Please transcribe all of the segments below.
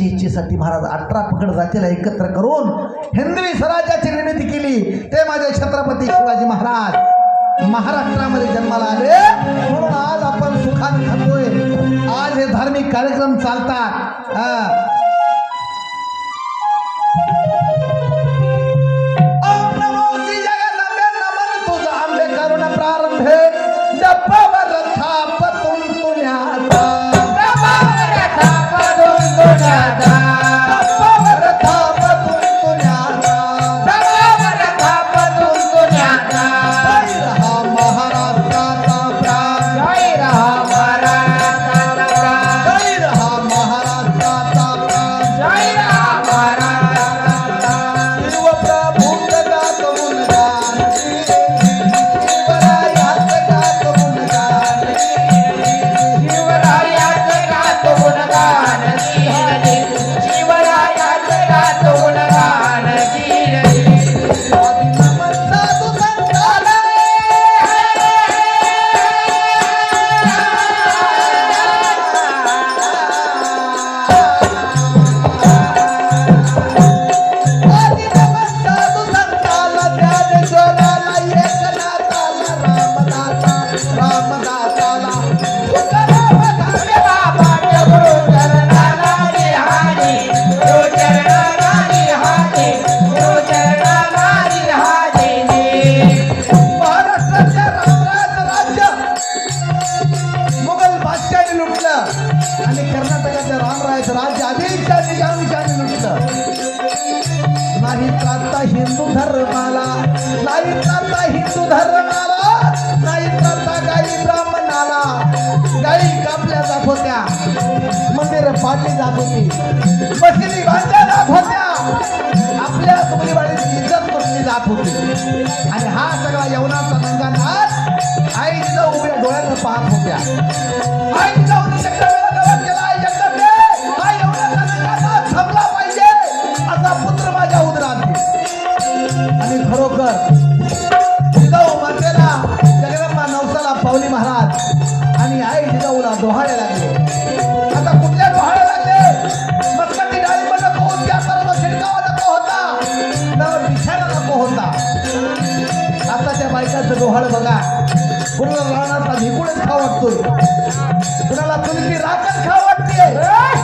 एक इच्छेसाठी महाराज अठरा पकड जातीला एकत्र करून हिंदवी स्वराज्याची निर्मिती केली. ते माझे छत्रपती शिवाजी महाराज. महाराष्ट्रामध्ये जन्माला आले. म्हणून आज आपण सुखात खातोय आज हे धार्मिक कार्यक्रम चालतात. Yeah. हिंदू धर्माला नाही आता हिंदू धर्माला नाही आता गाई ब्राह्मणाला. गाई कापल्या जात होत्या. मंदिर पाडली जात होती. मशिदी बांधल्या जात होत्या. आपल्या मुलीवाडीची इज्जत लुटली जात होती? आणि हा सगळा यवनाचा नंगा नाच आईच्या उभ्या डोळ्यानं पाहत होत्या. आईच्या उद्देशाला नवसाला महाराज आणि आई जिजाऊला डोहाळे लागले. आता कुठल्या डोहाळे लागले? मस्कटी त्या सर्व शिडकावा नको होता. नवर बिछाना नको होता. बायकाचं डोहाळ बघा. कुणाला राहण्याचा भिकुळच खा वाटतोय. कुणाला तुमची राखण खा वाटते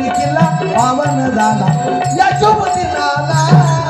किल्ला पावन झाला